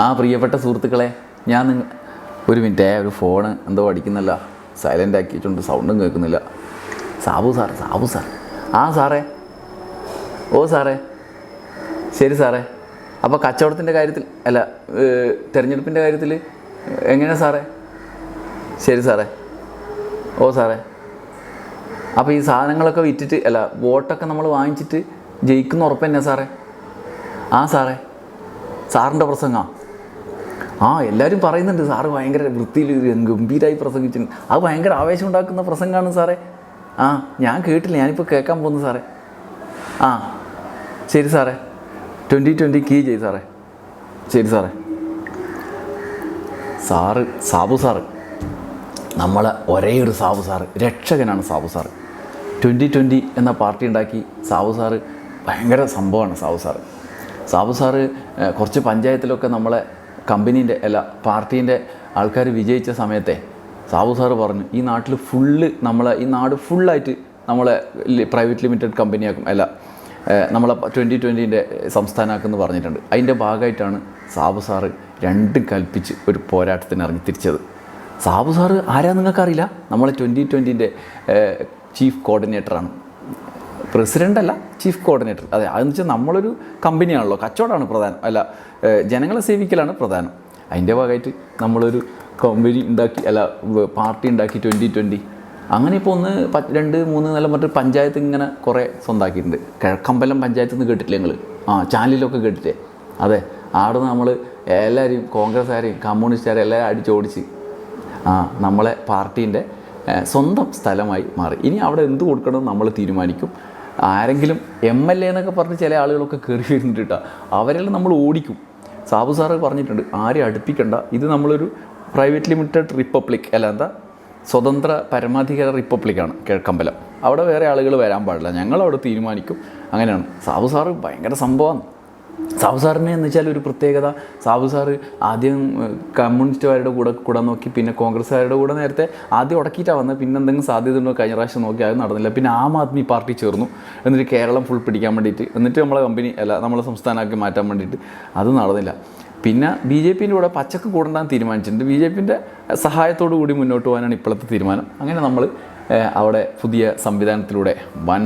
ആ പ്രിയപ്പെട്ട സുഹൃത്തുക്കളെ ഞാൻ നിങ്ങൾ ഒരു മിനിറ്റ് ഒരു ഫോണ് എന്തോ അടിക്കുന്നല്ല. സൈലന്റ് ആക്കിയിട്ടുണ്ട് സൗണ്ടും കേൾക്കുന്നില്ല. സാബു സാർ സാബു സാർ ആ സാറേ. ഓ സാറേ. ശരി സാറേ. അപ്പോൾ കച്ചവടത്തിന്റെ കാര്യത്തിൽ അല്ല തിരഞ്ഞെടുപ്പിന്റെ കാര്യത്തിൽ എങ്ങനെയാണ് സാറേ? ശരി സാറേ. ഓ സാറേ. അപ്പോൾ ഈ സാധനങ്ങളൊക്കെ വിറ്റിട്ട് അല്ല വോട്ടൊക്കെ നമ്മൾ വാങ്ങിച്ചിട്ട് ജയിക്കുന്ന ഉറപ്പ് തന്നെ സാറേ. ആ സാറേ. സാറിന്റെ പ്രസംഗമാണ് ആ എല്ലാവരും പറയുന്നുണ്ട് സാറ് ഭയങ്കര വൃത്തിയിൽ ഗംഭീരമായി പ്രസംഗിച്ചിട്ടുണ്ട് അത് ഭയങ്കര ആവേശം ഉണ്ടാക്കുന്ന പ്രസംഗമാണ് സാറേ. ആ ഞാൻ കേട്ടില്ല ഞാനിപ്പോൾ കേൾക്കാൻ പോകുന്നു സാറേ. ആ ശരി സാറേ. ട്വന്റി ട്വന്റി കീ ചെയ് സാറേ. ശരി സാറേ. Sir Sabu sir. നമ്മളെ ഒരേ ഒരു സാബു സാറ് രക്ഷകനാണ് സാബു സാറ്. ട്വന്റി ട്വന്റി എന്ന പാർട്ടി ഉണ്ടാക്കി സാബു സാറ് ഭയങ്കര സംഭവമാണ് സാബു സാറ്. സാബു സാറ് കുറച്ച് പഞ്ചായത്തിലൊക്കെ നമ്മളെ കമ്പനീന്റെ അല്ല പാർട്ടീന്റെ ആൾക്കാർ വിജയിച്ച സമയത്തെ സാബു സാറ് പറഞ്ഞു ഈ നാട്ടിൽ ഫുള്ള് നമ്മളെ ഈ നാട് ഫുള്ളായിട്ട് നമ്മളെ പ്രൈവറ്റ് ലിമിറ്റഡ് കമ്പനിയാക്കും അല്ല നമ്മളെ ട്വന്റി ട്വന്റീന്റെ സംസ്ഥാനമാക്കുമെന്ന് പറഞ്ഞിട്ടുണ്ട്. അതിന്റെ ഭാഗമായിട്ടാണ് സാബു സാറ് രണ്ടും കൽപ്പിച്ച് ഒരു പോരാട്ടത്തിന് ഇറങ്ങി തിരിച്ചത്. സാബു സാറ് ആരാ നിങ്ങൾക്കറിയില്ല? നമ്മളെ ട്വന്റി ട്വന്റീന്റെ ചീഫ് കോർഡിനേറ്ററാണ്. പ്രസിഡന്റ് അല്ല ചീഫ് കോർഡിനേറ്റർ. അതെ അതെന്ന് വെച്ചാൽ നമ്മളൊരു കമ്പനിയാണല്ലോ കച്ചവടമാണ് പ്രധാനം. അല്ല ജനങ്ങളെ സേവിക്കലാണ് പ്രധാനം. അതിന്റെ ഭാഗമായിട്ട് നമ്മളൊരു കമ്പനി ഉണ്ടാക്കി അല്ല പാർട്ടി ഉണ്ടാക്കി ട്വന്റി ട്വന്റി അങ്ങനെ ഇപ്പോൾ ഒന്ന് രണ്ട് മൂന്ന് നില മറ്റൊരു പഞ്ചായത്ത് ഇങ്ങനെ കുറേ സ്വന്തമാക്കിയിട്ടുണ്ട് കിഴക്കമ്പലം പഞ്ചായത്ത് നിന്ന് കേട്ടിട്ടില്ലേ നിങ്ങൾ ആ ചാനലിലൊക്കെ കേട്ടിട്ടേ. അതെ അവിടെ നമ്മൾ എല്ലാവരെയും കോൺഗ്രസ്സുകാരെയും കമ്മ്യൂണിസ്റ്റുകാരെയും എല്ലാവരും അടിച്ചോടിച്ച് ആ നമ്മളെ പാർട്ടീന്റെ സ്വന്തം സ്ഥലമായി മാറി. ഇനി അവിടെ എന്ത് കൊടുക്കണമെന്ന് നമ്മൾ തീരുമാനിക്കും. ആരെങ്കിലും എം എൽ എ എന്നൊക്കെ പറഞ്ഞ് ചില ആളുകളൊക്കെ കയറി വരുന്നുണ്ട് കേട്ടോ. അവരെല്ലാം നമ്മൾ ഓടിക്കും. സാബു സാറ് പറഞ്ഞിട്ടുണ്ട് ആരെ അടുപ്പിക്കണ്ട. ഇത് നമ്മളൊരു പ്രൈവറ്റ് ലിമിറ്റഡ് റിപ്പബ്ലിക് അല്ല എന്താ? സ്വതന്ത്ര പരമാധികാര റിപ്പബ്ലിക്കാണ് കിഴക്കമ്പലം അവിടെ വേറെ ആളുകൾ വരാൻ പാടില്ല. ഞങ്ങൾ അവിടെ തീരുമാനിക്കും. അങ്ങനെയാണ്. സാബു സാറ് ഭയങ്കര സംഭവമാണ്. സാബു സാറിനെ എന്ന് വെച്ചാൽ ഒരു പ്രത്യേകത. സാബു സാറ് ആദ്യം കമ്മ്യൂണിസ്റ്റുകാരുടെ കൂടെ കൂടെ നോക്കി പിന്നെ കോൺഗ്രസ്സുകാരുടെ കൂടെ നേരത്തെ ആദ്യം ഉടക്കിയിട്ടാണ് വന്നത്. പിന്നെ എന്തെങ്കിലും സാധ്യത ഉണ്ടോ കഴിഞ്ഞ പ്രാവശ്യം നോക്കി അത് നടന്നില്ല. പിന്നെ ആം ആദ്മി പാർട്ടി ചേർന്നു. എന്നിട്ട് കേരളം ഫുൾ പിടിക്കാൻ വേണ്ടിയിട്ട്. എന്നിട്ട് നമ്മളെ കമ്പനി അല്ല നമ്മളെ സംസ്ഥാനമാക്കി മാറ്റാൻ വേണ്ടിയിട്ട് അത് നടന്നില്ല. പിന്നെ ബി ജെ പിന്റെ കൂടെ പച്ചക്ക് കൂടണ്ടാന്ന് തീരുമാനിച്ചിട്ടുണ്ട്. ബി ജെ പിന്റെ സഹായത്തോടു കൂടി മുന്നോട്ട് പോകാനാണ് ഇപ്പോഴത്തെ തീരുമാനം. അങ്ങനെ നമ്മൾ അവിടെ പുതിയ സംവിധാനത്തിലൂടെ വൻ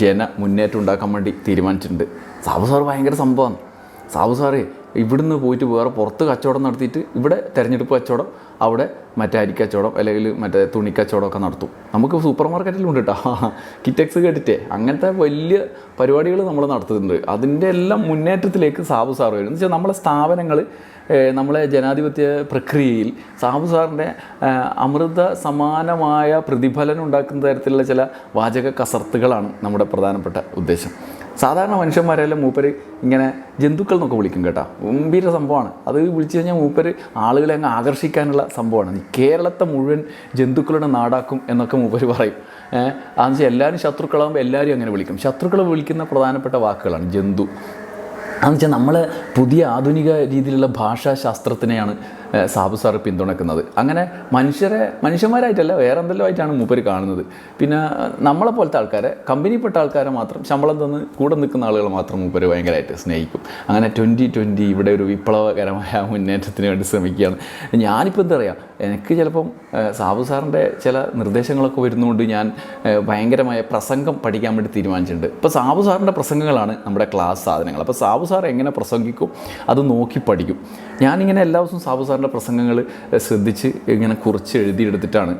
ജന മുന്നേറ്റം ഉണ്ടാക്കാൻ വേണ്ടി തീരുമാനിച്ചിട്ടുണ്ട്. സാബു സാറ് ഭയങ്കര സംഭവമാണ്. സാബു സാറേ ഇവിടുന്ന് പോയിട്ട് വേറെ പുറത്ത് കച്ചവടം നടത്തിയിട്ട് ഇവിടെ തിരഞ്ഞെടുപ്പ് കച്ചവടം അവിടെ മറ്റേ അരി കച്ചവടം അല്ലെങ്കിൽ മറ്റേ തുണി കച്ചവടം ഒക്കെ നടത്തും. നമുക്ക് സൂപ്പർ മാർക്കറ്റിലും ഉണ്ട് കേട്ടോ കിറ്റക്സ് കേട്ടിട്ടേ. അങ്ങനത്തെ വലിയ പരിപാടികൾ നമ്മൾ നടത്തുന്നുണ്ട്. അതിന്റെ എല്ലാം മുന്നേറ്റത്തിലേക്ക് സാബു സാർ വരും എന്ന് വെച്ചാൽ നമ്മളെ സ്ഥാപനങ്ങൾ നമ്മളെ ജനാധിപത്യ പ്രക്രിയയിൽ സാബു സാറിന്റെ അമൃത സമാനമായ പ്രതിഫലനം ഉണ്ടാക്കുന്ന തരത്തിലുള്ള ചില വാചക കസർത്തുകളാണ് നമ്മുടെ പ്രധാനപ്പെട്ട ഉദ്ദേശം. സാധാരണ മനുഷ്യന്മാരെല്ലാം മൂപ്പര് ഇങ്ങനെ ജന്തുക്കൾ എന്നൊക്കെ വിളിക്കും കേട്ടോ. ഗംഭീര സംഭവമാണ്. അത് വിളിച്ചു കഴിഞ്ഞാൽ മൂപ്പര് ആളുകളെ അങ്ങ് ആകർഷിക്കാനുള്ള സംഭവമാണ്. കേരളത്തെ മുഴുവൻ ജന്തുക്കളുടെ നാടാക്കും എന്നൊക്കെ മൂപ്പര് പറയും. അതെന്ന് വെച്ചാൽ എല്ലാവരും ശത്രുക്കളാകുമ്പോൾ എല്ലാവരും അങ്ങനെ വിളിക്കും. ശത്രുക്കൾ വിളിക്കുന്ന പ്രധാനപ്പെട്ട വാക്കുകളാണ് ജന്തു. അതെന്ന് വെച്ചാൽ നമ്മൾ പുതിയ ആധുനിക രീതിയിലുള്ള ഭാഷാശാസ്ത്രത്തിനെയാണ് സാബു സാറ് പിന്തുണക്കുന്നത്. അങ്ങനെ മനുഷ്യരെ മനുഷ്യന്മാരായിട്ടല്ല വേറെ എന്തെല്ലാം ആയിട്ടാണ് മൂപ്പര് കാണുന്നത്. പിന്നെ നമ്മളെ പോലത്തെ ആൾക്കാരെ കമ്പനിപ്പെട്ട ആൾക്കാരെ മാത്രം ശമ്പളം തന്ന് കൂടെ നിൽക്കുന്ന ആളുകൾ മാത്രം മൂപ്പര് ഭയങ്കരമായിട്ട് സ്നേഹിക്കും. അങ്ങനെ ട്വന്റി ട്വന്റി ഇവിടെ ഒരു വിപ്ലവകരമായ മുന്നേറ്റത്തിന് വേണ്ടി ശ്രമിക്കുകയാണ്. ഞാനിപ്പോൾ എന്താ പറയുക എനിക്ക് ചിലപ്പം സാബു സാറിന്റെ ചില നിർദ്ദേശങ്ങളൊക്കെ വരുന്നതുകൊണ്ട് ഞാൻ ഭയങ്കരമായ പ്രസംഗം പഠിക്കാൻ വേണ്ടി തീരുമാനിച്ചിട്ടുണ്ട്. ഇപ്പോൾ സാബു സാറിന്റെ പ്രസംഗങ്ങളാണ് നമ്മുടെ ക്ലാസ് സാധനങ്ങൾ. അപ്പോൾ സാബു സാർ എങ്ങനെ പ്രസംഗിക്കും അത് നോക്കി പഠിക്കും. ഞാനിങ്ങനെ എല്ലാ ദിവസവും സാബു സാറിന്റെ പ്രസംഗങ്ങൾ ശ്രദ്ധിച്ച് ഇങ്ങനെ കുറിച്ച് എഴുതിയെടുത്തിട്ടാണ്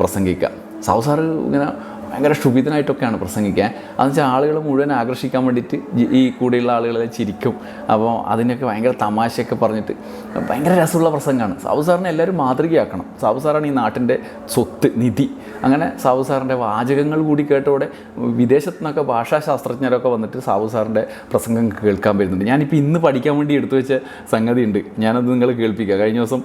പ്രസംഗിക്കുക. സാബു സാറ് ഇങ്ങനെ ഭയങ്കര ക്ഷുഭിതനായിട്ടൊക്കെയാണ് പ്രസംഗിക്കാൻ. അതെന്ന് വെച്ചാൽ ആളുകൾ മുഴുവൻ ആകർഷിക്കാൻ വേണ്ടിയിട്ട് ഈ- കൂടെയുള്ള ആളുകളെ ചിരിക്കും. അപ്പോൾ അതിനൊക്കെ ഭയങ്കര തമാശയൊക്കെ പറഞ്ഞിട്ട് ഭയങ്കര രസമുള്ള പ്രസംഗമാണ് സാബു സാറിനെ എല്ലാവരും മാതൃകയാക്കണം. സാബു സാറാണ് ഈ നാട്ടിന്റെ സ്വത്ത് നിധി. അങ്ങനെ സാബു സാറിന്റെ വാചകങ്ങൾ കൂടി കേട്ടോടെ വിദേശത്തു നിന്നൊക്കെ ഭാഷാശാസ്ത്രജ്ഞരൊക്കെ വന്നിട്ട് സാബു സാറിന്റെ പ്രസംഗം കേൾക്കാൻ വരുന്നുണ്ട്. ഞാനിപ്പോൾ ഇന്ന് പഠിക്കാൻ വേണ്ടി എടുത്തു വെച്ച സംഗതി ഉണ്ട് ഞാനത് നിങ്ങൾ കേൾപ്പിക്കുക കഴിഞ്ഞ ദിവസം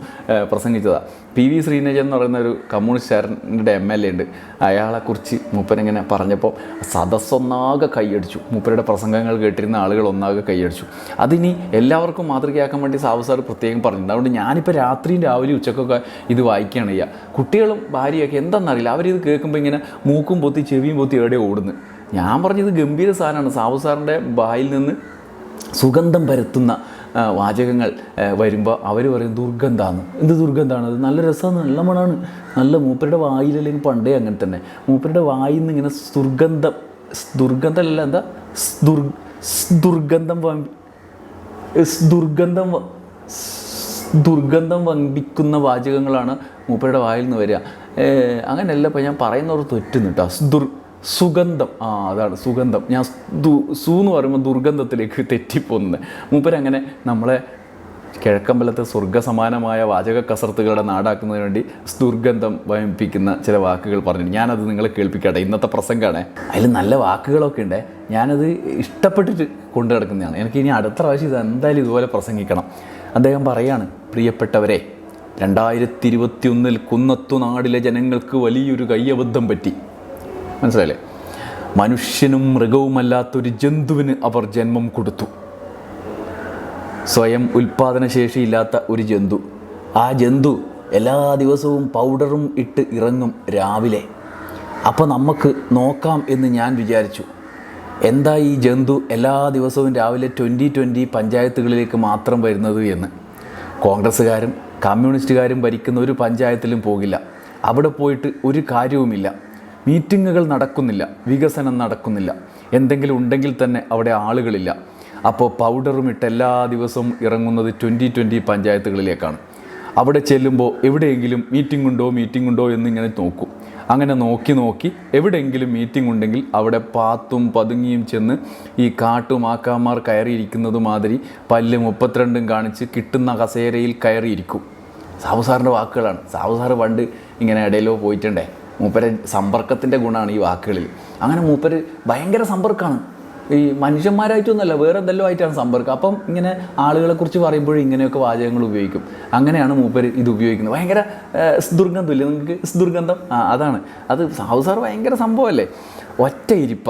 പ്രസംഗിച്ചതാണ് പി വി ശ്രീനജൻ എന്ന് പറയുന്ന ഒരു കമ്മ്യൂണിസ്റ്റുകാരന്റെ എം എൽ എ ഉണ്ട്. അയാളെക്കുറിച്ച് മൂപ്പരിങ്ങനെ പറഞ്ഞപ്പോൾ സദസ്സൊന്നാകെ കൈയടിച്ചു. മൂപ്പരുടെ പ്രസംഗങ്ങൾ കേട്ടിരുന്ന ആളുകൾ ഒന്നാകെ കൈയടിച്ചു. അതിനി എല്ലാവർക്കും മാതൃകയാക്കാൻ വേണ്ടി സാബു സാർ പ്രത്യേകം പറഞ്ഞു അതുകൊണ്ട് ഞാനിപ്പോൾ രാത്രിയും രാവിലെ ഉച്ചക്കൊക്കെ ഇത് വായിക്കുകയാണ് ചെയ്യുക. കുട്ടികളും ഭാര്യയൊക്കെ എന്താണെന്നറിയില്ല അവരിത് കേൾക്കുമ്പോൾ ഇങ്ങനെ മൂക്കും പൊത്തി ചെവിയും പൊത്തി എവിടെ ഓടുന്നു. ഞാൻ പറഞ്ഞത് ഗംഭീര സാധനമാണ്. സാബു സാറിന്റെ ബായിൽ നിന്ന് സുഗന്ധം പരത്തുന്ന വാചകങ്ങൾ വരുമ്പോൾ അവർ പറയും ദുർഗന്ധാന്ന്. എന്ത് ദുർഗന്ധാണ്? അത് നല്ല രസമാണ് നല്ല മണമാണ് നല്ല മൂപ്പരുടെ വായിലല്ലെങ്കിൽ പണ്ടേ അങ്ങനെ തന്നെ. മൂപ്പരുടെ വായിൽ നിന്ന് ഇങ്ങനെ ദുർഗന്ധം ദുർഗന്ധമല്ല എന്താ? ദുർ ദുർഗന്ധം ദുർഗന്ധം ദുർഗന്ധം വമ്പിക്കുന്ന വാചകങ്ങളാണ് മൂപ്പരുടെ വായിൽ നിന്ന് വരിക അങ്ങനെയല്ല ഇപ്പം ഞാൻ പറയുന്നവർ തെറ്റുന്നു കേട്ടോ ദുർ സുഗന്ധം. ആ അതാണ് സുഗന്ധം. ഞാൻ സു എന്ന് പറയുമ്പോൾ ദുർഗന്ധത്തിലേക്ക് തെറ്റിപ്പോകുന്നത് മൂപ്പരങ്ങനെ നമ്മളെ കിഴക്കമ്പലത്തെ സ്വർഗസമാനമായ വാചക കസർത്തുകളുടെ നാടാക്കുന്നതിന് വേണ്ടി ദുർഗന്ധം വമിപ്പിക്കുന്ന ചില വാക്കുകൾ പറഞ്ഞു ഞാനത് നിങ്ങളെ കേൾപ്പിക്കട്ടെ. ഇന്നത്തെ പ്രസംഗമാണ് അതിൽ നല്ല വാക്കുകളൊക്കെ ഉണ്ട്. ഞാനത് ഇഷ്ടപ്പെട്ടിട്ട് കൊണ്ടു നടക്കുന്നതാണ്. എനിക്ക് ഇനി അടുത്ത പ്രാവശ്യം ഇത് എന്തായാലും ഇതുപോലെ പ്രസംഗിക്കണം. അദ്ദേഹം പറയാണ് പ്രിയപ്പെട്ടവരെ രണ്ടായിരത്തി ഇരുപത്തിയൊന്നിൽ കുന്നത്തു നാടിലെ ജനങ്ങൾക്ക് വലിയൊരു കയ്യബദ്ധം പറ്റി. മനസ്സിലായില്ലേ? മനുഷ്യനും മൃഗവുമല്ലാത്തൊരു ജന്തുവിന് അവർ ജന്മം കൊടുത്തു. സ്വയം ഉൽപ്പാദനശേഷിയില്ലാത്ത ഒരു ജന്തു. ആ ജന്തു എല്ലാ ദിവസവും പൗഡറും ഇട്ട് ഇറങ്ങും രാവിലെ. അപ്പോൾ നമുക്ക് നോക്കാം എന്ന് ഞാൻ വിചാരിച്ചു. എന്താ ഈ ജന്തു എല്ലാ ദിവസവും രാവിലെ ട്വന്റി ട്വന്റി പഞ്ചായത്തുകളിലേക്ക് മാത്രം വരുന്നത് എന്ന്? കോൺഗ്രസ്സുകാരും കമ്മ്യൂണിസ്റ്റുകാരും ഭരിക്കുന്ന ഒരു പഞ്ചായത്തിലും പോകില്ല. അവിടെ പോയിട്ട് ഒരു കാര്യവുമില്ല. മീറ്റിങ്ങുകൾ നടക്കുന്നില്ല വികസനം നടക്കുന്നില്ല. എന്തെങ്കിലും ഉണ്ടെങ്കിൽ തന്നെ അവിടെ ആളുകളില്ല. അപ്പോൾ പൗഡറും ഇട്ട് എല്ലാ ദിവസവും ഇറങ്ങുന്നത് ട്വന്റി ട്വന്റി പഞ്ചായത്തുകളിലേക്കാണ്. അവിടെ ചെല്ലുമ്പോൾ എവിടെയെങ്കിലും മീറ്റിംഗ് ഉണ്ടോ മീറ്റിംഗ് ഉണ്ടോ എന്നിങ്ങനെ നോക്കും. അങ്ങനെ നോക്കി നോക്കി എവിടെയെങ്കിലും മീറ്റിംഗ് ഉണ്ടെങ്കിൽ അവിടെ പാത്തും പതുങ്ങിയും ചെന്ന് ഈ കാട്ടുമാക്കാമാർ കയറിയിരിക്കുന്നത് മാതിരി പല്ല് മുപ്പത്തിരണ്ടും കാണിച്ച് കിട്ടുന്ന കസേരയിൽ കയറിയിരിക്കും. സാബു സാറിന്റെ വാക്കുകളാണ്. സാബു പണ്ട് ഇങ്ങനെ ഇടയിലോ പോയിട്ടുണ്ടേ? മൂപ്പരെ സമ്പർക്കത്തിന്റെ ഗുണമാണ് ഈ വാക്കുകളിൽ. അങ്ങനെ മൂപ്പര് ഭയങ്കര സമ്പർക്കമാണ് ഈ മനുഷ്യന്മാരായിട്ടൊന്നുമല്ല വേറെ എന്തെല്ലോ ആയിട്ടാണ് സമ്പർക്കം. അപ്പം ഇങ്ങനെ ആളുകളെക്കുറിച്ച് പറയുമ്പോൾ ഇങ്ങനെയൊക്കെ വാചകങ്ങൾ ഉപയോഗിക്കും. അങ്ങനെയാണ് മൂപ്പർ ഇത് ഉപയോഗിക്കുന്നത്. ഭയങ്കര ദുർഗന്ധം ഇല്ലേ നിങ്ങൾക്ക്? ദുർഗന്ധം ആ അതാണ്. അത് ഹൗസർ സാർ ഭയങ്കര സംഭവമല്ലേ? ഒറ്റ ഇരിപ്പ.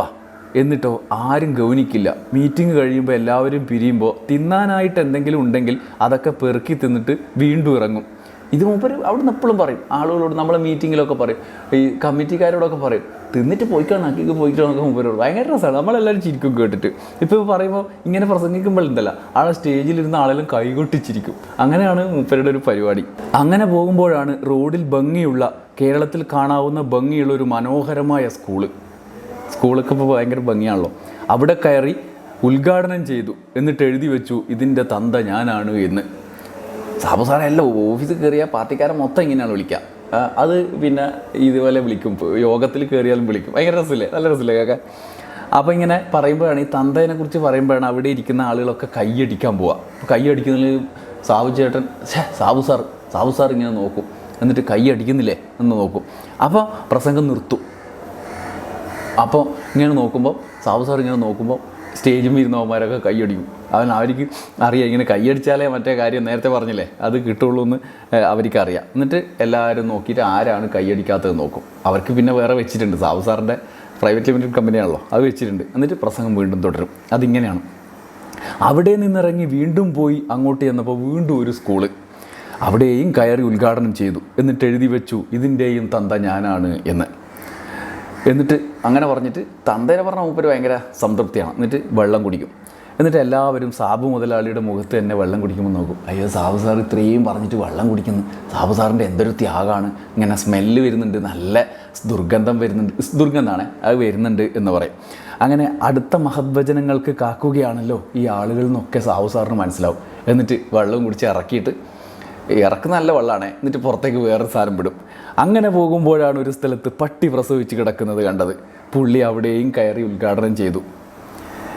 എന്നിട്ടോ ആരും ഗൗനിക്കില്ല. മീറ്റിംഗ് കഴിയുമ്പോൾ എല്ലാവരും പിരിയുമ്പോൾ തിന്നാനായിട്ട് എന്തെങ്കിലും ഉണ്ടെങ്കിൽ അതൊക്കെ പെറുക്കി തിന്നിട്ട് വീണ്ടും ഇറങ്ങും. ഇത് മൂപ്പർ അവിടുന്ന് എപ്പോഴും പറയും. ആളുകളോട് നമ്മളെ മീറ്റിങ്ങിലൊക്കെ പറയും. ഈ കമ്മിറ്റിക്കാരോടൊക്കെ പറയും. തിന്നിട്ട് പോയിക്കാണ് അക്കിക്ക് പോയിക്കാണൊക്കെ മൂപ്പരോട്. ഭയങ്കര രസമാണ് നമ്മളെല്ലാവരും ചിരിക്കും കേട്ടിട്ട്. ഇപ്പോൾ പറയുമ്പോൾ ഇങ്ങനെ പ്രസംഗിക്കുമ്പോൾ എന്തല്ല ആളെ സ്റ്റേജിലിരുന്ന ആളെല്ലാം കൈകൊട്ടിച്ചിരിക്കും അങ്ങനെയാണ് മൂപ്പരുടെ ഒരു പരിപാടി. അങ്ങനെ പോകുമ്പോഴാണ് റോഡിൽ ഭംഗിയുള്ള കേരളത്തിൽ കാണാവുന്ന ഭംഗിയുള്ള ഒരു മനോഹരമായ സ്കൂൾ. സ്കൂളൊക്കെ ഇപ്പോൾ ഭയങ്കര ഭംഗിയാണല്ലോ. അവിടെ കയറി ഉദ്ഘാടനം ചെയ്തു. എന്നിട്ട് എഴുതി വെച്ചു ഇതിന്റെ തന്ത ഞാനാണ് എന്ന്. സാബു സാറേ അല്ല ഓഫീസിൽ കയറിയാൽ പാർട്ടിക്കാരൻ മൊത്തം ഇങ്ങനെയാണ് വിളിക്കുക അത് പിന്നെ ഇതുപോലെ വിളിക്കും. യോഗത്തിൽ കയറിയാലും വിളിക്കും. ഭയങ്കര രസമില്ലേ? നല്ല രസമില്ലേ കേൾക്കാൻ? അപ്പോൾ ഇങ്ങനെ പറയുമ്പോഴാണ് ഈ തന്തേനെ കുറിച്ച് പറയുമ്പോഴാണ് അവിടെ ഇരിക്കുന്ന ആളുകളൊക്കെ കൈയടിക്കാൻ പോവുക അപ്പോൾ കൈയടിക്കുന്നതിൽ സാബു ചേട്ടൻ സാബു സാർ സാബു സാർ ഇങ്ങനെ നോക്കും. എന്നിട്ട് കൈയടിക്കുന്നില്ലേ എന്ന് നോക്കും. അപ്പോൾ പ്രസംഗം നിർത്തും. അപ്പോൾ ഇങ്ങനെ നോക്കുമ്പോൾ സാബു സാർ ഇങ്ങനെ നോക്കുമ്പോൾ സ്റ്റേജിൽ ഇരുന്നവന്മാരൊക്കെ കൈയടിക്കും. അവൻ അവർക്ക് അറിയാം ഇങ്ങനെ കൈയടിച്ചാലേ മറ്റേ കാര്യം നേരത്തെ പറഞ്ഞില്ലേ? അത് കിട്ടുള്ളൂ എന്ന് അവർക്ക് അറിയാം എന്നിട്ട് എല്ലാവരും നോക്കിയിട്ട് ആരാണ് കൈയടിക്കാത്തത് നോക്കും. അവർക്ക് പിന്നെ വേറെ വെച്ചിട്ടുണ്ട്. സാവു സാറിന്റെ പ്രൈവറ്റ് ലിമിറ്റഡ് കമ്പനിയാണല്ലോ അത് വെച്ചിട്ടുണ്ട്. എന്നിട്ട് പ്രസംഗം വീണ്ടും തുടരും. അതിങ്ങനെയാണ്. അവിടെ നിന്നിറങ്ങി വീണ്ടും പോയി അങ്ങോട്ട് ചെന്നപ്പോൾ വീണ്ടും ഒരു സ്കൂൾ. അവിടെയും കയറി ഉദ്ഘാടനം ചെയ്തു. എന്നിട്ട് എഴുതി വെച്ചു ഇതിന്റെയും തന്ത ഞാനാണ് എന്ന്. എന്നിട്ട് അങ്ങനെ പറഞ്ഞിട്ട് തന്തേനെ പറഞ്ഞ മൂപ്പര് ഭയങ്കര സംതൃപ്തിയാണ്. എന്നിട്ട് വെള്ളം കുടിക്കും. എന്നിട്ട് എല്ലാവരും സാബു മുതലാളിയുടെ മുഖത്ത് തന്നെ വെള്ളം കുടിക്കുമ്പോൾ നോക്കും. അയ്യോ സാബു സാർ ഇത്രയും പറഞ്ഞിട്ട് വെള്ളം കുടിക്കുന്നു. സാബു സാറിന്റെ എന്തൊരു ത്യാഗമാണ്. ഇങ്ങനെ സ്മെല്ല് വരുന്നുണ്ട്. നല്ല ദുർഗന്ധം വരുന്നുണ്ട്. ദുർഗന്ധമാണ്. അത് വരുന്നുണ്ട് എന്ന് പറയും. അങ്ങനെ അടുത്ത മഹത്വചനങ്ങൾക്ക് കാക്കുകയാണല്ലോ ഈ ആളുകളിൽ നിന്നൊക്കെ സാബു സാറിന് മനസ്സിലാവും. എന്നിട്ട് വെള്ളം കുടിച്ച് ഇറക്കിയിട്ട് ഇറക്ക് നല്ല വെള്ളമാണ് എന്നിട്ട് പുറത്തേക്ക് വേറൊരു സാധനം വിടും. അങ്ങനെ പോകുമ്പോഴാണ് ഒരു സ്ഥലത്ത് പട്ടി പ്രസവിച്ച് കിടക്കുന്നത് കണ്ടത്. പുള്ളി അവിടെയും കയറി ഉദ്ഘാടനം ചെയ്തു.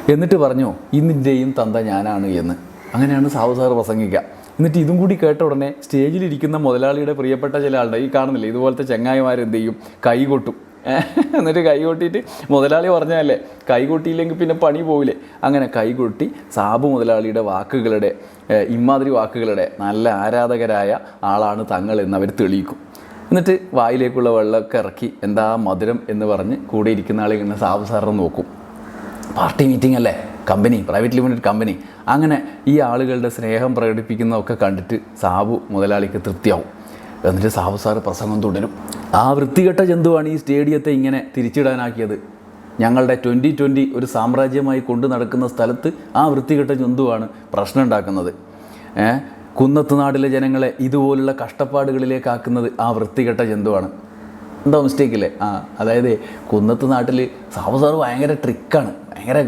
എന്നിട്ട് പറഞ്ഞു ഇന്നിന്റെയും തന്ത ഞാനാണ് എന്ന്. അങ്ങനെയാണ് സാവു സാറ് പ്രസംഗിക്കുക. എന്നിട്ട് ഇതും കൂടി കേട്ട ഉടനെ സ്റ്റേജിലിരിക്കുന്ന മുതലാളിയുടെ പ്രിയപ്പെട്ട ചില ആളുടെ ഈ കാണുന്നില്ല ഇതുപോലത്തെ ചങ്ങായിമാരെന്ത് ചെയ്യും? കൈ കൊട്ടും എന്നിട്ട് കൈ കൊട്ടിയിട്ട് മുതലാളി പറഞ്ഞതല്ലേ കൈ കൊട്ടിയില്ലെങ്കിൽ പിന്നെ പണി പോവില്ലേ? അങ്ങനെ കൈ കൊട്ടി സാബു മുതലാളിയുടെ വാക്കുകളുടെ ഇമാതിരി വാക്കുകളുടെ നല്ല ആരാധകരായ ആളാണ് തങ്ങൾ എന്ന് അവർ തെളിയിക്കും. എന്നിട്ട് വായിലേക്കുള്ള വെള്ളമൊക്കെ ഇറക്കി എന്താ മധുരം എന്ന് പറഞ്ഞ് കൂടെ ഇരിക്കുന്ന ആളെ ഇങ്ങനെ സാബു സാറിനെ നോക്കും. പാർട്ടി മീറ്റിംഗ് അല്ലേ? Company private limited company. അങ്ങനെ ഈ ആളുകളുടെ സ്നേഹം പ്രകടിപ്പിക്കുന്നതൊക്കെ കണ്ടിട്ട് സാബു മുതലാളിക്ക് തൃപ്തിയാവും. എന്നിട്ട് സാബു സാറ് പ്രസംഗം തുടരും. ആ വൃത്തികെട്ട ജന്തുവാണ് ഈ സ്റ്റേഡിയത്തെ ഇങ്ങനെ തിരിച്ചിടാനാക്കിയത്. ഞങ്ങളുടെ ട്വന്റി ട്വന്റി ഒരു സാമ്രാജ്യമായി കൊണ്ടു നടക്കുന്ന സ്ഥലത്ത് ആ വൃത്തികെട്ട ജന്തുവാണ് പ്രശ്നം ഉണ്ടാക്കുന്നത് കുന്നത്ത് നാട്ടിലെ ജനങ്ങളെ ഇതുപോലുള്ള കഷ്ടപ്പാടുകളിലേക്കാക്കുന്നത് ആ വൃത്തികെട്ട ജന്തുവാണ്. എന്താ മിസ്റ്റേക്ക് ഇല്ലേ? ആ അതായത് കുന്നത്ത് നാട്ടിൽ സാബു സാറ് ഭയങ്കര ട്രിക്കാണ് ഭയങ്കര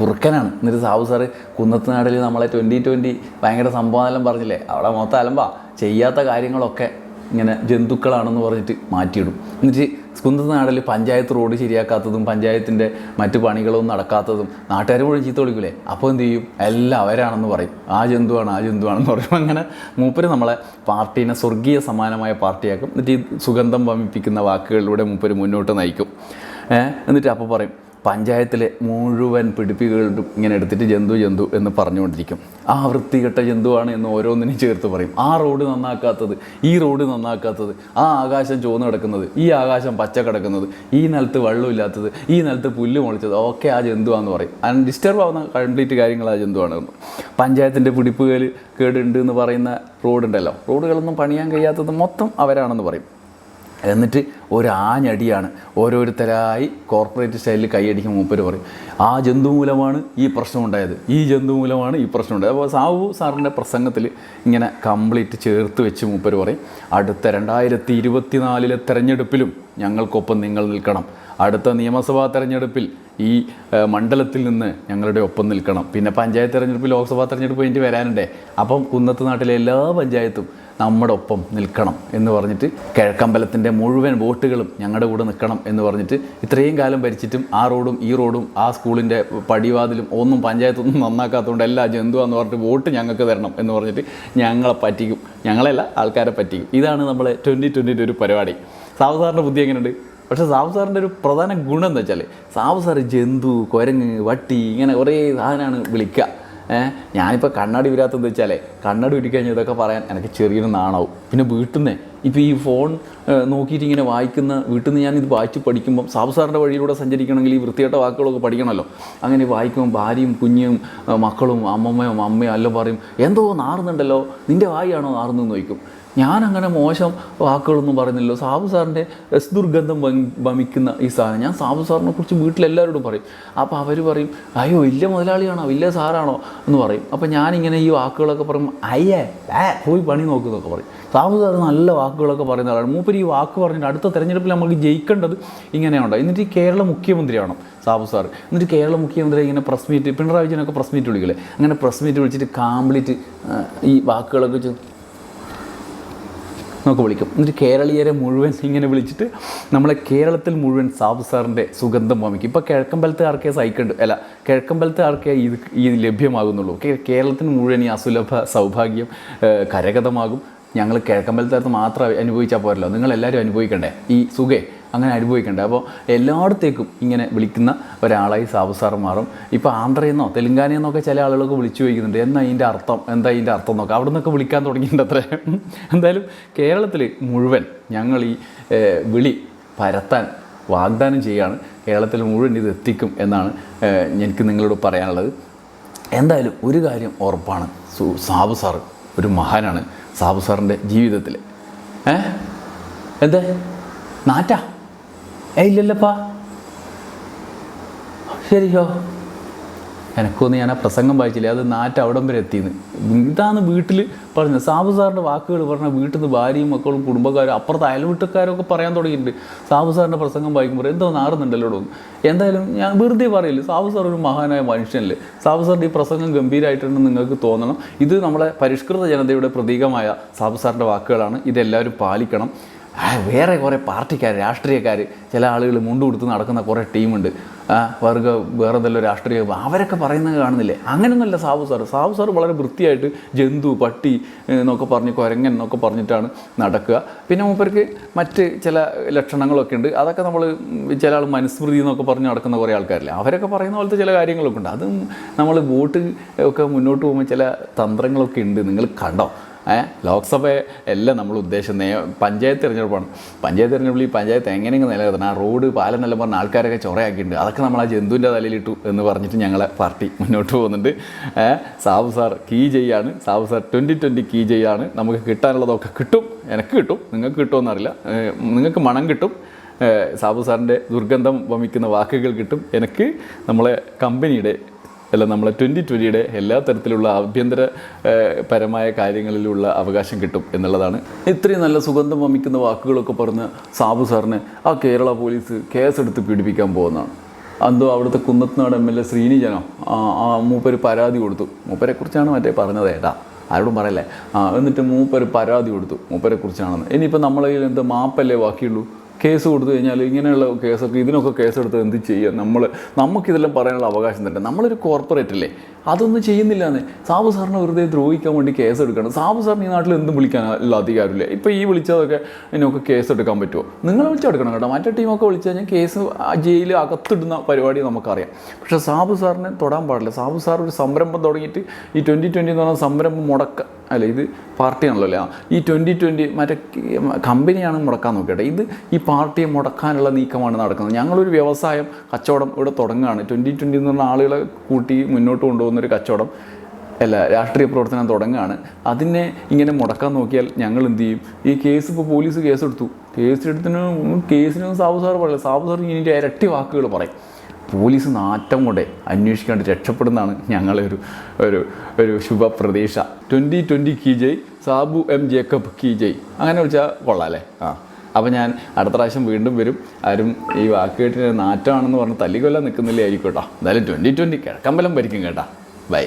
കുറുക്കനാണ്. എന്നിട്ട് സാബു സാറ് കുന്നത്ത് നാട്ടിൽ നമ്മളെ ട്വന്റി ട്വന്റി ഭയങ്കര സംഭവം എല്ലാം പറഞ്ഞില്ലേ? അവിടെ മൊത്തം അലമ്പാ. ചെയ്യാത്ത കാര്യങ്ങളൊക്കെ ഇങ്ങനെ ജന്തുക്കളാണെന്ന് പറഞ്ഞിട്ട് മാറ്റിയിടും. എന്നിട്ട് കുന്നത്ത് നാട്ടിൽ പഞ്ചായത്ത് റോഡ് ശരിയാക്കാത്തതും പഞ്ചായത്തിന്റെ മറ്റു പണികളൊന്നും നടക്കാത്തതും നാട്ടുകാർ മുഴുവൻ ചീത്ത വിളിക്കൂലേ? അപ്പോൾ എന്ത് ചെയ്യും? എല്ലാം അവരാണെന്ന് പറയും. ആ ജന്തുവാണ് ആ ജന്തുവാണെന്ന് പറയും. അങ്ങനെ മൂപ്പര് നമ്മളെ പാർട്ടീനെ സ്വർഗീയ സമാനമായ പാർട്ടിയാക്കും. എന്നിട്ട് ഈ സുഗന്ധം വമിപ്പിക്കുന്ന വാക്കുകളിലൂടെ മൂപ്പര് മുന്നോട്ട് നയിക്കും. എന്നിട്ട് അപ്പോൾ പറയും പഞ്ചായത്തിലെ മുഴുവൻ പിടിപ്പികളും ഇങ്ങനെ എടുത്തിട്ട് ജന്തു ജന്തു എന്ന് പറഞ്ഞുകൊണ്ടിരിക്കും. ആ വൃത്തികെട്ട ജന്തുവാണ് എന്ന് ഓരോന്നിനും ചേർത്ത് പറയും. ആ റോഡ് നന്നാക്കാത്തത് ഈ റോഡ് നന്നാക്കാത്തത് ആ ആകാശം ചുവന്ന് കിടക്കുന്നത് ഈ ആകാശം പച്ച കിടക്കുന്നത് ഈ നിലത്ത് വെള്ളമില്ലാത്തത് ഈ നിലത്ത് പുല്ല് മുളിച്ചത് ഒക്കെ ആ ജന്തുവാന്ന് പറയും. അതിന് ഡിസ്റ്റർബ് ആവുന്ന കംപ്ലീറ്റ് കാര്യങ്ങൾ ആ ജന്തുവാണ്. പഞ്ചായത്തിന്റെ പിടിപ്പുകൾ കേടുണ്ട് എന്ന് പറയുന്ന റോഡുണ്ടല്ലോ. റോഡുകളൊന്നും പണിയാൻ കഴിയാത്തത് മൊത്തം അവരാണെന്ന് പറയും. എന്നിട്ട് ഒരാഞ്ഞടിയാണ്. ഓരോരുത്തരായി കോർപ്പറേറ്റ് സ്റ്റൈലിൽ കൈയടിക്കും മൂപ്പര് പറയും ആ ജന്തു മൂലമാണ് ഈ പ്രശ്നം ഉണ്ടായത് ഈ ജന്തു മൂലമാണ് ഈ പ്രശ്നം ഉണ്ടായത് അപ്പോൾ സാവു സാറിന്റെ പ്രസംഗത്തിൽ ഇങ്ങനെ കംപ്ലീറ്റ് ചേർത്ത് വെച്ച് മൂപ്പര് പറയും അടുത്ത രണ്ടായിരത്തി ഇരുപത്തി നാലിലെ തെരഞ്ഞെടുപ്പിലും ഞങ്ങൾക്കൊപ്പം നിങ്ങൾ നിൽക്കണം. അടുത്ത നിയമസഭാ തെരഞ്ഞെടുപ്പിൽ ഈ മണ്ഡലത്തിൽ നിന്ന് ഞങ്ങളുടെ ഒപ്പം നിൽക്കണം. പിന്നെ പഞ്ചായത്ത് തെരഞ്ഞെടുപ്പ് ലോക്സഭാ തെരഞ്ഞെടുപ്പ് കഴിഞ്ഞിട്ട് വരാനുണ്ടേ. അപ്പം കുന്നത്ത് നാട്ടിലെ എല്ലാ പഞ്ചായത്തും നമ്മുടെ ഒപ്പം നിൽക്കണം എന്ന് പറഞ്ഞിട്ട് കിഴക്കമ്പലത്തിന്റെ മുഴുവൻ വോട്ടുകളും ഞങ്ങളുടെ കൂടെ നിൽക്കണം എന്ന് പറഞ്ഞിട്ട് ഇത്രയും കാലം ഭരിച്ചിട്ടും ആ റോഡും ഈ റോഡും ആ സ്കൂളിന്റെ പടിവാതിലും ഒന്നും പഞ്ചായത്തൊന്നും നന്നാക്കാത്തതുകൊണ്ട് എല്ലാ ജന്തുവാന്ന് പറഞ്ഞിട്ട് വോട്ട് ഞങ്ങൾക്ക് തരണം എന്ന് പറഞ്ഞിട്ട് ഞങ്ങളെ പറ്റിക്കും. ഞങ്ങളെല്ല ആൾക്കാരെ പറ്റിക്കും. ഇതാണ് നമ്മളെ ട്വന്റി ട്വന്റിന്റെ ഒരു പരിപാടി. സാവധാരണ ബുദ്ധി എങ്ങനെയുണ്ട്? പക്ഷേ സാബു സാറിന്റെ ഒരു പ്രധാന ഗുണം എന്താ വെച്ചാൽ സാബു ജന്തു കുരങ്ങ് വട്ടി ഇങ്ങനെ കുറേ സാധനമാണ് വിളിക്കുക. ഞാനിപ്പോൾ കണ്ണാടി വരാത്തത് വെച്ചാലേ കണ്ണാടി ഉരുക്കഴിഞ്ഞാൽ ഇതൊക്കെ പറയാൻ എനിക്ക് ചെറിയൊരു നാണാവും. പിന്നെ വീട്ടിൽ നിന്ന് ഇപ്പോൾ ഈ ഫോൺ നോക്കിയിട്ട് ഇങ്ങനെ വായിക്കുന്ന വീട്ടിൽ നിന്ന് ഞാനിത് വായിച്ച് പഠിക്കുമ്പം സാബുസാറിന്റെ വഴിയിലൂടെ സഞ്ചരിക്കണമെങ്കിൽ ഈ വൃത്തികെട്ട വാക്കുകളൊക്കെ പഠിക്കണമല്ലോ അങ്ങനെ വായിക്കുമ്പോൾ ഭാര്യയും കുഞ്ഞും മക്കളും അമ്മമ്മയും അമ്മയും എല്ലാം പറയും എന്തോ നാറുന്നുണ്ടല്ലോ നിന്റെ വായിയാണോ നാറുന്നതെന്ന് ചോദിക്കും. ഞാൻ അങ്ങനെ മോശം വാക്കുകളൊന്നും പറയുന്നില്ലല്ലോ. സാബു സാറിന്റെ രസ് ദുർഗന്ധം ഭമിക്കുന്ന ഈ സാധനം. ഞാൻ സാബു സാറിനെ കുറിച്ച് വീട്ടിലെല്ലാവരോടും പറയും. അപ്പോൾ അവർ പറയും അയ്യോ വലിയ മുതലാളിയാണോ? വലിയ സാറാണോ? എന്ന് പറയും. അപ്പോൾ ഞാനിങ്ങനെ ഈ വാക്കുകളൊക്കെ പറയുമ്പോൾ അയ്യേ ഏ പോയി പണി നോക്കുന്നൊക്കെ പറയും. സാബു സാർ നല്ല വാക്കുകളൊക്കെ പറയുന്ന ആളാണ്. മൂപ്പര് ഈ വാക്ക് പറഞ്ഞിട്ട് അടുത്ത തെരഞ്ഞെടുപ്പിൽ നമുക്ക് ജയിക്കേണ്ടത് ഇങ്ങനെയുണ്ട് എന്നിട്ട് ഈ കേരള മുഖ്യമന്ത്രിയാണ് സാബു സാർ എന്നിട്ട് കേരള മുഖ്യമന്ത്രി ഇങ്ങനെ പ്രസ് മീറ്റ് പിണറായി വിജയനൊക്കെ പ്രസ് മീറ്റ് വിളിക്കില്ലേ? അങ്ങനെ പ്രസ് മീറ്റ് വിളിച്ചിട്ട് കാംപ്ലീറ്റ് ഈ വാക്കുകളൊക്കെ വെച്ച് നമുക്ക് വിളിക്കും. എന്നിട്ട് കേരളീയരെ മുഴുവൻ ഇങ്ങനെ വിളിച്ചിട്ട് നമ്മളെ കേരളത്തിൽ മുഴുവൻ സാബു സാറിന്റെ സുഗന്ധം വമിക്കും. ഇപ്പോൾ കിഴക്കമ്പലത്തുകാർക്കേ സഹിക്കുന്നുണ്ട് അല്ല കിഴക്കമ്പലത്തുകാർക്കേ ഇത് ഈ ലഭ്യമാകുന്നുള്ളൂ. കേരളത്തിന് മുഴുവൻ ഈ അസുലഭ സൗഭാഗ്യം കരഗതമാകും. ഞങ്ങൾ കിഴക്കമ്പലത്തുകാർക്ക് മാത്രം അനുഭവിച്ചാൽ പോരല്ലോ. നിങ്ങളെല്ലാവരും അനുഭവിക്കണ്ടേ? ഈ സുഖേ അങ്ങനെ അനുഭവിക്കേണ്ടത് അപ്പോൾ എല്ലായിടത്തേക്കും ഇങ്ങനെ വിളിക്കുന്ന ഒരാളായി സാബു സാർ മാറും. ഇപ്പോൾ ആന്ധ്രയിൽ നിന്നോ തെലുങ്കാനയിൽ ചില ആളുകളൊക്കെ വിളിച്ചു ചോദിക്കുന്നുണ്ട്. എന്താ ഇതിന്റെ അർത്ഥം? എന്താ ഇതിന്റെ അർത്ഥം നോക്കാം അവിടെ നിന്നൊക്കെ വിളിക്കാൻ തുടങ്ങിയിട്ടുണ്ട് അത്രേ എന്തായാലും കേരളത്തിൽ മുഴുവൻ ഞങ്ങൾ ഈ വിളി പരത്താൻ വാഗ്ദാനം ചെയ്യുകയാണ്. കേരളത്തിൽ മുഴുവൻ ഇത് എത്തിക്കും എന്നാണ് എനിക്ക് നിങ്ങളോട് പറയാനുള്ളത്. എന്തായാലും ഒരു കാര്യം ഉറപ്പാണ്. സാബു സാറ് ഒരു മഹാനാണ്. സാബു സാറിന്റെ ജീവിതത്തിൽ ഏ? എന്തേ? നാറ്റാ? ഏ ഇല്ലല്ലപ്പാ. ശരിയോ? എനക്കൊന്ന് ഞാൻ ആ പ്രസംഗം വായിച്ചില്ല. അത് നാറ്റ് അവിടം വരെ എത്തിയെന്ന് ഇതാണ് വീട്ടിൽ പറഞ്ഞത്. സാബു സാറിന്റെ വാക്കുകൾ പറഞ്ഞ വീട്ടിൽ നിന്ന് ഭാര്യയും മക്കളും കുടുംബക്കാരും അപ്പുറത്ത് അയൽവിട്ടക്കാരൊക്കെ പറയാൻ തുടങ്ങിയിട്ടുണ്ട്. സാബു സാറിന്റെ പ്രസംഗം വായിക്കുമ്പോൾ എന്തോ നാറുന്നുണ്ടല്ലോ. എന്തായാലും ഞാൻ വെറുതെ പറയില്ല. സാബു സാർ ഒരു മഹാനായ മനുഷ്യനല്ലേ. സാബു സാറിന്റെ ഈ പ്രസംഗം ഗംഭീരമായിട്ടുണ്ടെന്ന് നിങ്ങൾക്ക് തോന്നണം. ഇത് നമ്മളെ പരിഷ്കൃത ജനതയുടെ പ്രതീകമായ സാബു സാറിന്റെ വാക്കുകളാണ്. ഇതെല്ലാവരും പാലിക്കണം. വേറെ കുറേ പാർട്ടിക്കാർ രാഷ്ട്രീയക്കാർ ചില ആളുകൾ മുണ്ട് കൊടുത്ത് നടക്കുന്ന കുറേ ടീമുണ്ട്. വർഗ വേറെ എന്തെല്ലാം രാഷ്ട്രീയ അവരൊക്കെ പറയുന്നത് കാണുന്നില്ലേ? അങ്ങനെയൊന്നുമല്ല സാബു സാർ സാബു സാർ വളരെ വൃത്തിയായിട്ട് ജന്തു പട്ടി എന്നൊക്കെ പറഞ്ഞ് കുരങ്ങൻ എന്നൊക്കെ പറഞ്ഞിട്ടാണ് നടക്കുക. പിന്നെ മൂപ്പർക്ക് മറ്റ് ചില ലക്ഷണങ്ങളൊക്കെ ഉണ്ട്. അതൊക്കെ നമ്മൾ ചില ആൾ മനുസ്മൃതി എന്നൊക്കെ പറഞ്ഞ് നടക്കുന്ന കുറേ ആൾക്കാരില്ലേ? അവരൊക്കെ പറയുന്ന പോലത്തെ ചില കാര്യങ്ങളൊക്കെ ഉണ്ട്. അതും നമ്മൾ വോട്ട് ഒക്കെ മുന്നോട്ട് പോകുമ്പോൾ ചില തന്ത്രങ്ങളൊക്കെ ഉണ്ട്. നിങ്ങൾ കണ്ടോ? ഏഹ് ലോക്സഭ എല്ലാം നമ്മൾ ഉദ്ദേശം നേ പഞ്ചായത്ത് തിരഞ്ഞെടുപ്പാണ്. പഞ്ചായത്ത് തിരഞ്ഞെടുപ്പിൽ ഈ പഞ്ചായത്ത് എങ്ങനെയെങ്കിലും നിലനിർത്തണം. ആ റോഡ് പാലം എന്നെല്ലാം പറഞ്ഞ ആൾക്കാരൊക്കെ ചൊറയാക്കിയിട്ടുണ്ട്. അതൊക്കെ നമ്മൾ ആ ജന്തുവിന്റെ തലയിലിട്ടു എന്ന് പറഞ്ഞിട്ട് ഞങ്ങളെ പാർട്ടി മുന്നോട്ട് പോകുന്നുണ്ട്. സാബു സാർ കീ ചെയ്യാണ് സാബു സാർ ട്വന്റി ട്വന്റി കീ ചെയ്യാണ് നമുക്ക് കിട്ടാനുള്ളതൊക്കെ കിട്ടും. എനിക്ക് കിട്ടും. നിങ്ങൾക്ക് കിട്ടുമെന്നറിയില്ല നിങ്ങൾക്ക് മണം കിട്ടും. സാബു സാറിന്റെ ദുർഗന്ധം വമിക്കുന്ന വാക്കുകൾ കിട്ടും. എനിക്ക് നമ്മളെ കമ്പനിയുടെ അല്ല നമ്മളെ ട്വന്റി ട്വന്റിയുടെ എല്ലാ തരത്തിലുള്ള ആഭ്യന്തര പരമായ കാര്യങ്ങളിലുള്ള അവകാശം കിട്ടും എന്നുള്ളതാണ്. ഇത്രയും നല്ല സുഗന്ധം വമിക്കുന്ന വാക്കുകളൊക്കെ പറഞ്ഞ് സാബു സാറിനെ ആ കേരള പോലീസ് കേസെടുത്ത് പീഡിപ്പിക്കാൻ പോകുന്നതാണ്. എന്തോ അവിടുത്തെ കുന്നത്തനാട് എം എൽ എ ശ്രീനിജനോ ആ മൂപ്പര് പരാതി കൊടുത്തു. മൂപ്പരെക്കുറിച്ചാണ് മറ്റേ പറഞ്ഞത് ഏട്ടാ ആരോടും പറയല്ലേ. ആ എന്നിട്ട് മൂപ്പര് പരാതി കൊടുത്തു മൂപ്പരെ കുറിച്ചാണെന്ന് ഇനിയിപ്പോൾ നമ്മളെ കയ്യിൽ എന്ത് മാപ്പല്ലേ ബാക്കിയുള്ളൂ? കേസ് കൊടുത്തു കഴിഞ്ഞാൽ ഇങ്ങനെയുള്ള കേസൊക്കെ ഇതിനൊക്കെ കേസെടുത്ത് എന്ത് ചെയ്യുക നമ്മൾ നമുക്കിതെല്ലാം പറയാനുള്ള അവകാശം തന്നെ. നമ്മളൊരു കോർപ്പറേറ്റ് അല്ലേ? അതൊന്നും ചെയ്യുന്നില്ല എന്ന് സാബു സാറിനെ വെറുതെ ദ്രോഹിക്കാൻ വേണ്ടി കേസ് എടുക്കണം സാബു സാറിന് ഈ നാട്ടിൽ എന്തും വിളിക്കാനുള്ള അധികാരമില്ല. ഇപ്പോൾ ഈ വിളിച്ചതൊക്കെ ഇതിനൊക്കെ കേസ് എടുക്കാൻ പറ്റുമോ? നിങ്ങൾ വിളിച്ചെടുക്കണം കേട്ടോ. മറ്റേ ടീമൊക്കെ വിളിച്ചു കഴിഞ്ഞാൽ കേസ് ജയിലിൽ അകത്തിടുന്ന പരിപാടി നമുക്കറിയാം. പക്ഷേ സാബു സാറിനെ തൊടാൻ പാടില്ല. സാബു സാർ ഒരു സംരംഭം തുടങ്ങിയിട്ട് ഈ ട്വന്റി ട്വന്റി എന്ന് പറഞ്ഞ സംരംഭം മുടക്ക അല്ല ഇത് പാർട്ടിയാണല്ലോ അല്ലേ? ഈ ട്വന്റി ട്വന്റി മറ്റേ കമ്പനിയാണ് മുടക്കാൻ നോക്കട്ടെ ഇത് ഈ പാർട്ടിയെ മുടക്കാനുള്ള നീക്കമാണ് നടക്കുന്നത്. ഞങ്ങളൊരു വ്യവസായം കച്ചവടം ഇവിടെ തുടങ്ങുകയാണ്. ട്വന്റി ട്വന്റി എന്ന് പറഞ്ഞ ആളുകളെ കൂട്ടി മുന്നോട്ട് കൊണ്ടുപോകുന്നൊരു കച്ചവടം അല്ല രാഷ്ട്രീയ പ്രവർത്തനം തുടങ്ങുകയാണ്. അതിനെ ഇങ്ങനെ മുടക്കാൻ നോക്കിയാൽ ഞങ്ങൾ എന്ത് ചെയ്യും? ഈ കേസ് ഇപ്പോൾ പോലീസ് കേസെടുത്തു. കേസെടുത്തിന് കേസിനൊന്നും സാബു സാർ പറയില്ല. സാബു സാർ ഇനി ഇരട്ടി വാക്കുകൾ പറയും. പോലീസ് നാറ്റം കൊണ്ടേ അന്വേഷിക്കാണ്ട് രക്ഷപ്പെടുന്നതാണ് ഞങ്ങളെ ഒരു ഒരു ഒരു ശുഭപ്രതീക്ഷ. ട്വന്റി ട്വന്റി കി ജയ് സാബു എം ജേക്കബ് കി ജയ്. അങ്ങനെ വിളിച്ചാൽ കൊള്ളാം അല്ലേ ആ. അപ്പോൾ ഞാൻ അടുത്ത പ്രാവശ്യം വീണ്ടും വരും. ആരും ഈ വാക്ക് കേട്ടിന് നാറ്റമാണെന്ന് പറഞ്ഞ് തല്ലിക്കൊല്ലാൻ നിൽക്കുന്നില്ലേ ആയിരിക്കും കേട്ടോ. എന്തായാലും ട്വന്റി ട്വന്റി കിഴക്കമ്പലം ഭരിക്കും കേട്ടോ. ബൈ.